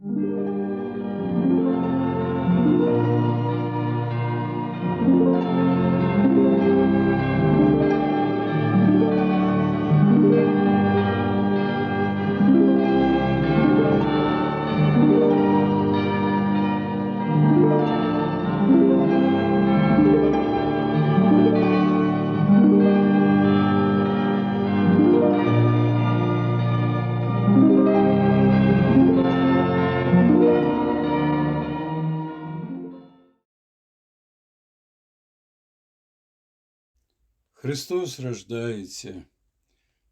Thank mm -hmm. you. Христос рождається,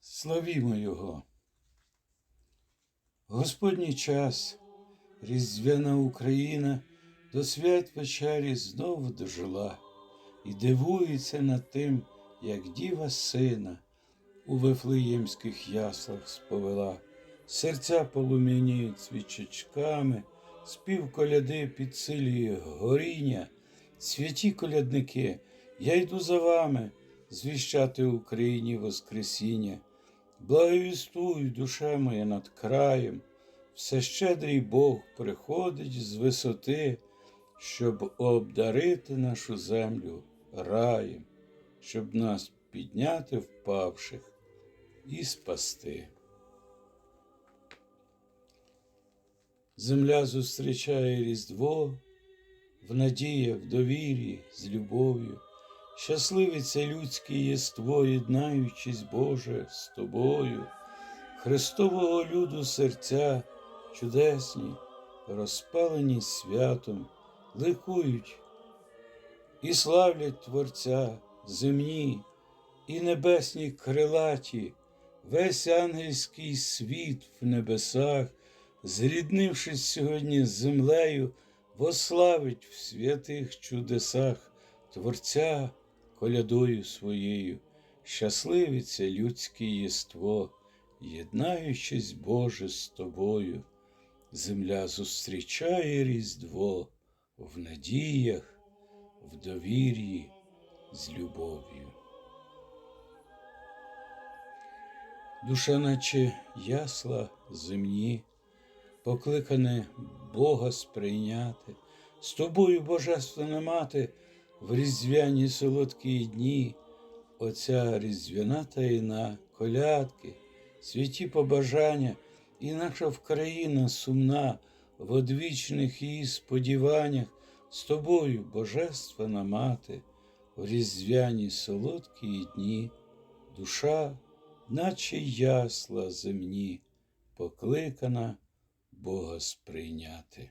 славімо Його. Господній час, різдвяна Україна до свят вечері знову дожила і дивується над тим, як діва сина у вифлеємських яслах сповела. Серця полум'яніють свічечками, спів коляди підсилює горіння. Святі колядники, я йду за вами звіщати Україні Воскресіння. Благовістуй, душа моя над краєм, все щедрий Бог приходить з висоти, щоб обдарити нашу землю раєм, щоб нас підняти впавших і спасти. Земля зустрічає Різдво в надії, в довірі, з любов'ю. Щасливе це людське єство, єднаючись, Боже, з тобою, Христового люду серця чудесні, розпалені святом, ликують і славлять Творця земні і небесні крилаті, весь ангельський світ в небесах, зріднившись сьогодні з землею, вославить в святих чудесах Творця колядою своєю, щасливиться людське єство, єднаючись, Боже, з тобою, земля зустрічає Різдво в надіях, в довір'ї з любов'ю. Душа, наче ясла земні, покликане Бога сприйняти, з тобою, Божественна мати, в різдвяні солодкі дні, оця різдвяна таїна, колядки, святі побажання, і наша Вкраїна сумна в одвічних її сподіваннях, з тобою, Божественна мати, в різдвяні солодкі дні, душа, наче ясла земні, покликана Бога сприйняти.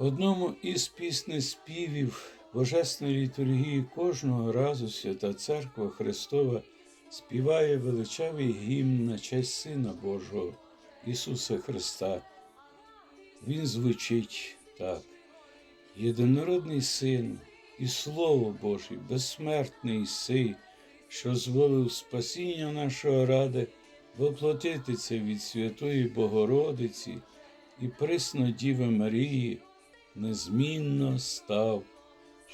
Одному із піснеспівів Божественної літургії кожного разу Свята Церква Христова співає величавий гімн на честь Сина Божого Ісуса Христа. Він звучить так: Єдинородний Син і Слово Боже, безсмертний Сий, що зволив спасіння нашого ради воплотитися від Святої Богородиці і присно Діви Марії незмінно став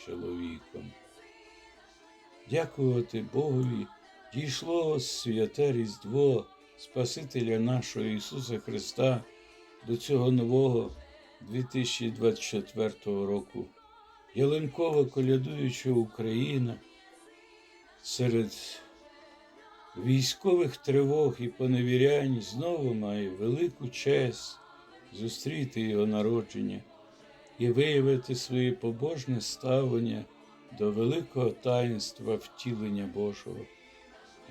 чоловіком. Дякувати Богові дійшло святе Різдво Спасителя нашого Ісуса Христа до цього нового 2024 року. Ялинкова колядуюча Україна серед військових тривог і поневірянь знову має велику честь зустріти його народження і виявити своє побожне ставлення до великого таїнства втілення Божого.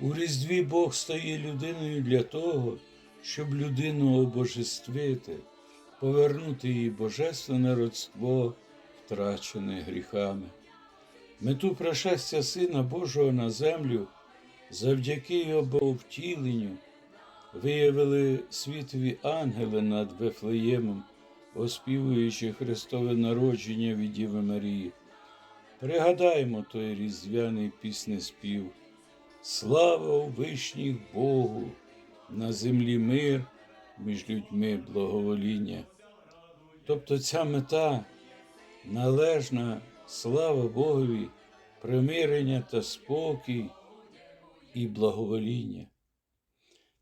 У Різдві Бог стає людиною для того, щоб людину обожествити, повернути їй божественне родство, втрачене гріхами. Мету пришестя Сина Божого на землю завдяки його Боговтіленню виявили світові ангели над Вифлеємом, оспівуючи Христове народження від Діви Марії. Пригадаймо той різдвяний піснеспів. Слава у вишніх Богу, на землі мир, між людьми благовоління. Тобто ця мета належна слава Богові, примирення та спокій і благовоління.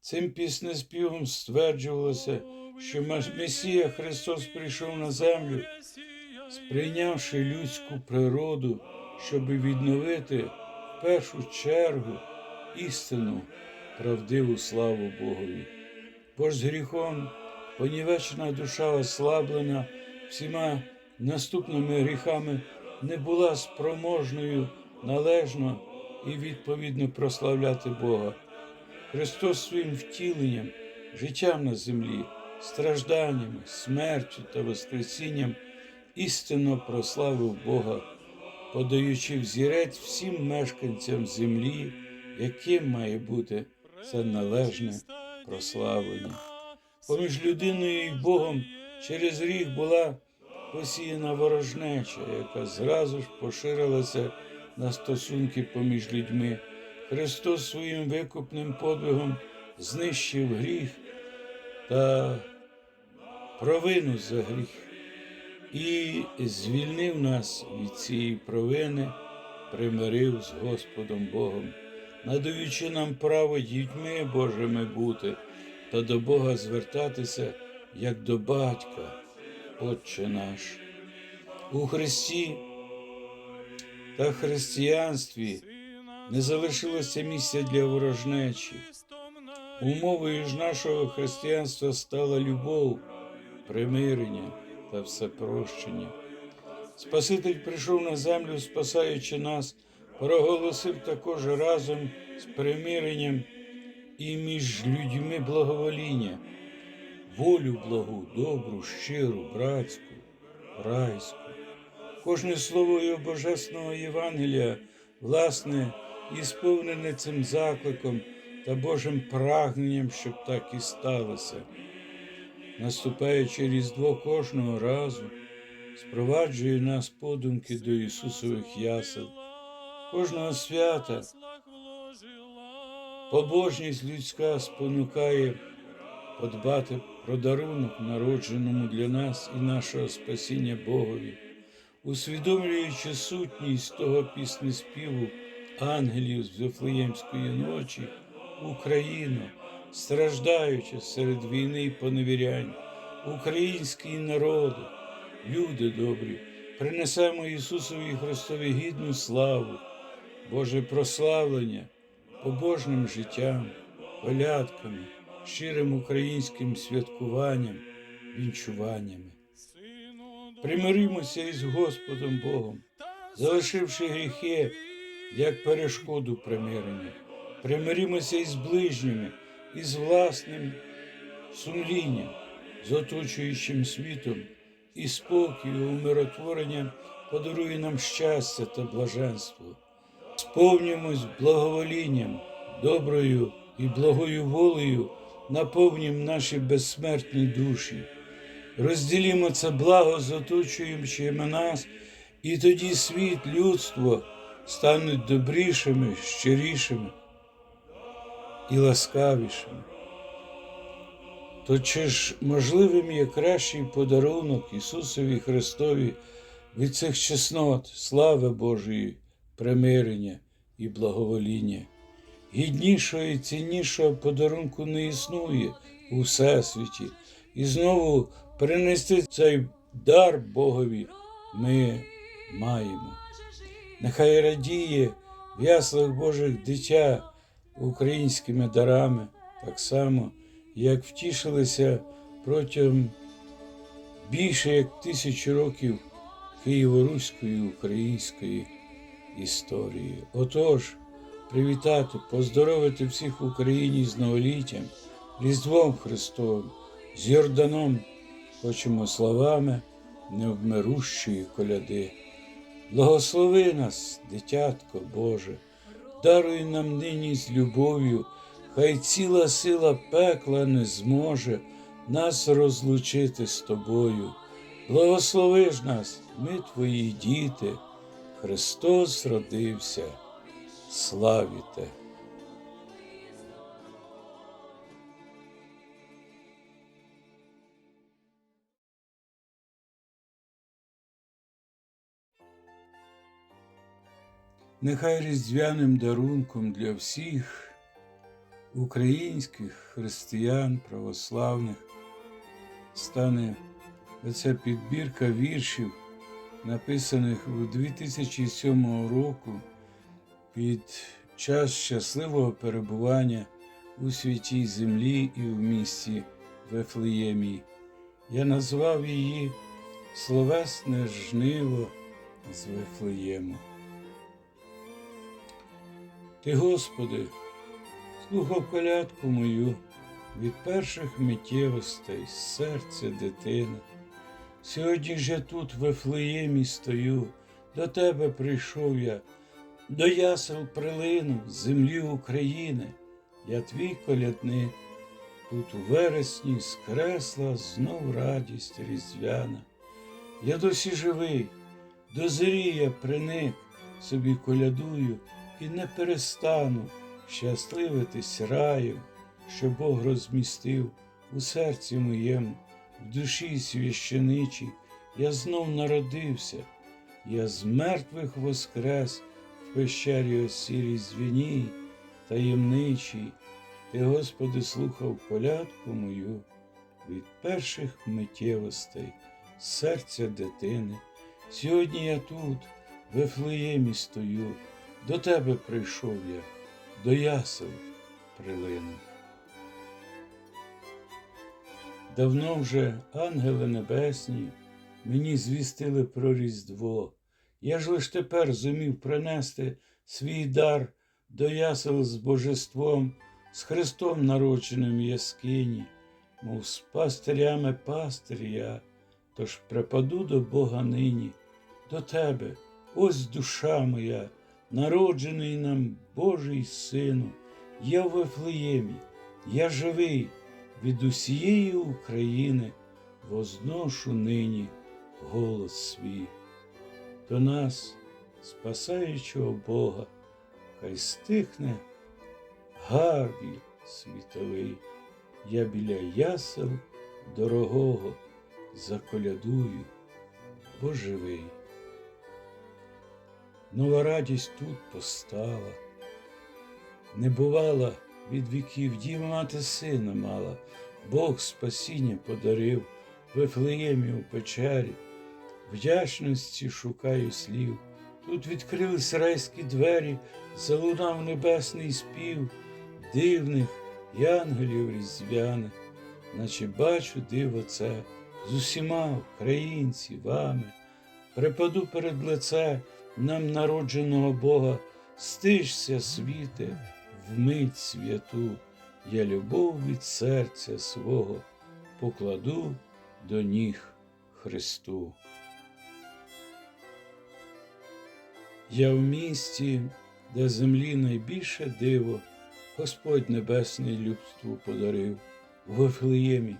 Цим піснеспівом стверджувалося, що Месія Христос прийшов на землю, сприйнявши людську природу, щоб відновити в першу чергу істину, правдиву славу Богові. Бо ж з гріхом понівечена душа ослаблена всіма наступними гріхами не була спроможною належно і відповідно прославляти Бога. Христос своїм втіленням, життям на землі, стражданнями, смертю та Воскресінням істинно прославив Бога, подаючи взірець всім мешканцям землі, яким має бути це належне прославлення. Поміж людиною і Богом через гріх була посіяна ворожнеча, яка зразу ж поширилася на стосунки поміж людьми. Христос своїм викупним подвигом знищив гріх та провину за гріх і звільнив нас від цієї провини, примирив з Господом Богом, надаючи нам право дітьми Божими бути та до Бога звертатися як до батька, Отче наш. У Христі та християнстві не залишилося місця для ворожнечі. Умовою ж нашого християнства стала любов, примирення та всепрощення. Спаситель прийшов на землю, спасаючи нас, проголосив також разом з примиренням і між людьми благовоління, волю благу, добру, щиру, братську, райську. Кожне слово його Божественного Євангелія, власне, і сповнене цим закликом та Божим прагненням, щоб так і сталося. Наступаючи Різдво кожного разу, спроваджує нас подумки до Ісусових ясел, кожного свята. Побожність людська спонукає подбати про дарунок, народженому для нас і нашого спасіння Богові, усвідомлюючи сутність того піснеспіву ангелів з Вифлеємської ночі, Україну, страждаючи серед війни і поневірянь, український народ, люди добрі, принесемо Ісусові Христові гідну славу, Боже прославлення побожним життям, колядками, щирим українським святкуванням, вінчуваннями. Примиримося із Господом Богом, залишивши гріхи як перешкоду примирення. Примиримося із ближніми, із власним сумлінням, з оточуючим світом, і спокою, умиротворення подарує нам щастя та блаженство. Сповнімось благоволінням, доброю і благою волею, наповнім наші безсмертні душі. Розділімо це благо з оточуючими нас, і тоді світ, людство стануть добрішими, щирішими і ласкавішими. То чи ж можливим є кращий подарунок Ісусові Христові від цих чеснот, слави Божої, примирення і благовоління? Гіднішого і ціннішого подарунку не існує у Всесвіті, і знову принести цей дар Богові ми маємо. Нехай радіє в яслах Божих дитя українськими дарами, так само, як втішилися протягом більше як тисячі років Києво-Руської української історії. Отож, привітати, поздоровити всіх в Україні з новоліттям, Різдвом Христовим, з Йорданом, хочемо словами невмирущої коляди. Благослови нас, дитятко Боже, даруй нам нині з любов'ю, хай ціла сила пекла не зможе нас розлучити з тобою. Благослови ж нас, ми твої діти, Христос родився, славіте! Нехай різдвяним дарунком для всіх українських християн православних стане оця підбірка віршів, написаних у 2007 року під час щасливого перебування у святій землі і в місті Вифлеємі. Я назвав її Словесне жниво з Вифлеєму. Ти, Господи, слухав колядку мою від перших миттєвостей з серця дитини. Сьогодні ж я тут в Вифлеємі стою, до тебе прийшов я, до ясел прилинув з землі України. Я твій колядник, тут у вересні скресла знов радість різдвяна. Я досі живий, до зорі я приник, собі колядую і не перестану щасливитись раєм, що Бог розмістив у серці моєму, в душі священичій. Я знов народився, я з мертвих воскрес в пещері осірій звіній, таємничій. Ти, Господи, слухав колядку мою від перших миттєвостей серця дитини. Сьогодні я тут, в Ефлеємі стою, до тебе прийшов я, до ясел прилинув. Давно вже ангели небесні мені звістили про Різдво. Я ж лиш тепер зумів принести свій дар до ясел з божеством, з Христом народженим яскині, мов з пастирями пастир я, тож припаду до Бога нині, до тебе, ось душа моя, народжений нам Божий Сину, я в Вифлеємі, я живий від усієї України, возношу нині голос свій. До нас, спасаючого Бога, хай стихне гарбіль світовий, я біля ясел дорогого заколядую, бо живий. Нова радість тут постала, не бувала від віків, діва мати сина мала, Бог спасіння подарив в у печері, вдячності шукаю слів. Тут відкрились райські двері, залунав небесний спів. Дивних янголів різдвяних, наче бачу диво це. З усіма українці вами. Припаду перед лице нам народженого Бога, стишся, світе, вмить святу, я любов від серця свого покладу до ніг Христу. Я в місті, де землі найбільше диво, Господь Небесний людству подарив у Вифлеємі,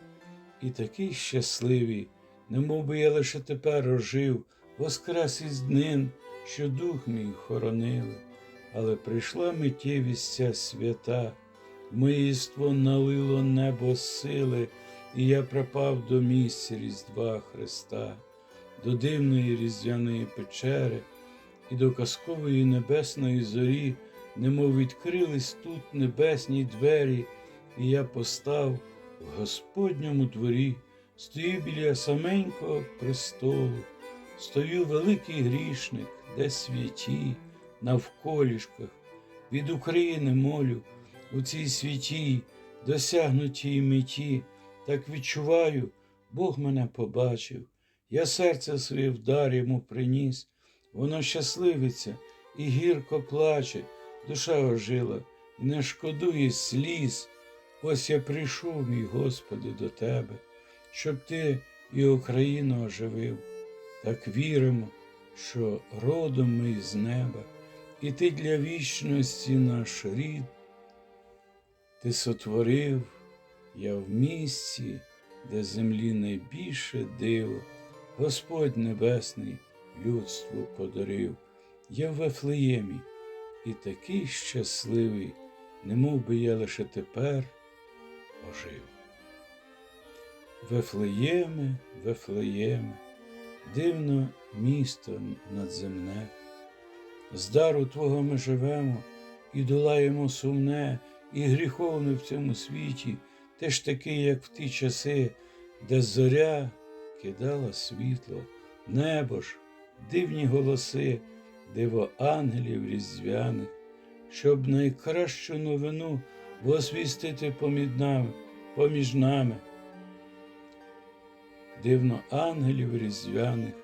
і такий щасливий, немов би я лише тепер ожив, воскрес із днин, що дух мій хоронили, але прийшла миттєвість ця свята, єство налило небо сили, і я припав до місця Різдва Христа, до дивної різдвяної печери і до казкової небесної зорі, немов відкрились тут небесні двері, і я постав в Господньому дворі, стою біля саменького престолу, стою великий грішник, де святі, навколішках, від України молю у цій святій, досягнутій меті, так відчуваю, Бог мене побачив, я серце своє в дар йому приніс. Воно щасливиться і гірко плаче, душа ожила і не шкодує сліз. Ось я прийшов, мій Господи, до Тебе, щоб Ти і Україну оживив. Так віримо, що родом ми з неба, і Ти для вічності наш рід. Ти сотворив я в місці, де землі найбільше диво, Господь Небесний людству подарив. Я в Вифлеємі і такий щасливий, немов би я лише тепер ожив. Вифлеєме, Вифлеєме, дивно місто надземне, з дару Твого ми живемо і долаємо сумне і гріховне в цьому світі. Ти ж такий, як в ті часи, де зоря кидала світло, небо ж, дивні голоси, диво ангелів різдвяних, щоб найкращу новину возвістити поміж нами, поміж нами. Дивно ангелів різдвяних,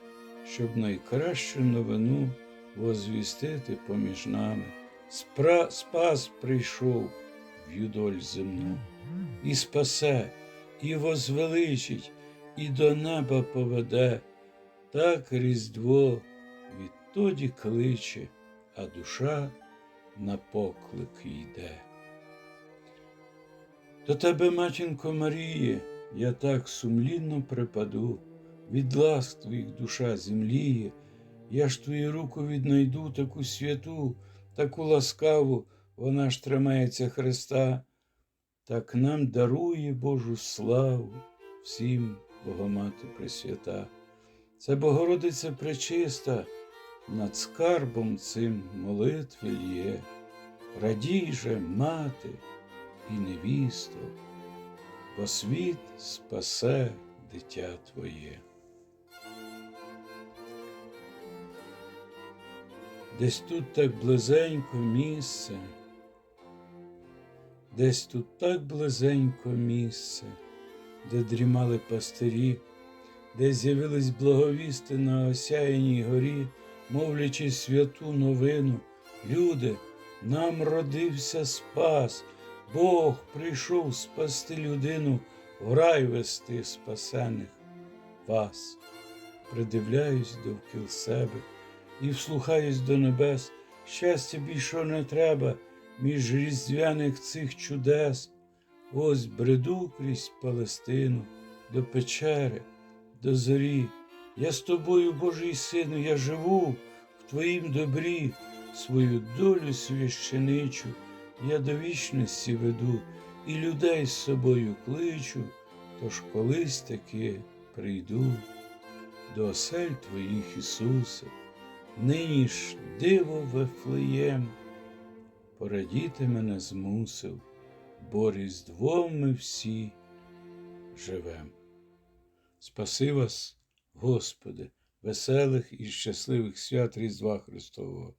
щоб найкращу новину возвістити поміж нами. Спра... Спас прийшов в юдоль земну, і спасе, і возвеличить, і до неба поведе. Так Різдво відтоді кличе, а душа на поклик йде. До тебе, матінко Маріє, я так сумлінно припаду, від ласк твоїх душа земліє, я ж твою руку віднайду таку святу, таку ласкаву, вона ж тримається Христа, так нам дарує Божу славу всім Богомати Пресвята. Це Богородиця пречиста, над скарбом цим молитви є. Радій же, мати і невісто, бо світ спасе дитя Твоє. Десь тут так близенько місце, десь тут так близенько місце, де дрімали пастирі, де з'явились благовісти на осяяній горі, мовлячи святу новину, люди, нам родився спас, Бог прийшов спасти людину, в рай вести спасених вас. Придивляюсь довкіл себе і вслухаюсь до небес, щастя більше не треба між різдвяних цих чудес. Ось бреду крізь Палестину, до печери, до зорі. Я з тобою, Божий сину, я живу в твоїм добрі, свою долю священичу, я до вічності веду і людей з собою кличу, тож колись таки прийду до осель твоїх, Ісусе, нині ж диво Вифлеєм, порадіти мене змусив, бо різдвом ми всі живем. Спаси вас, Господи, веселих і щасливих свят Різдва Христового.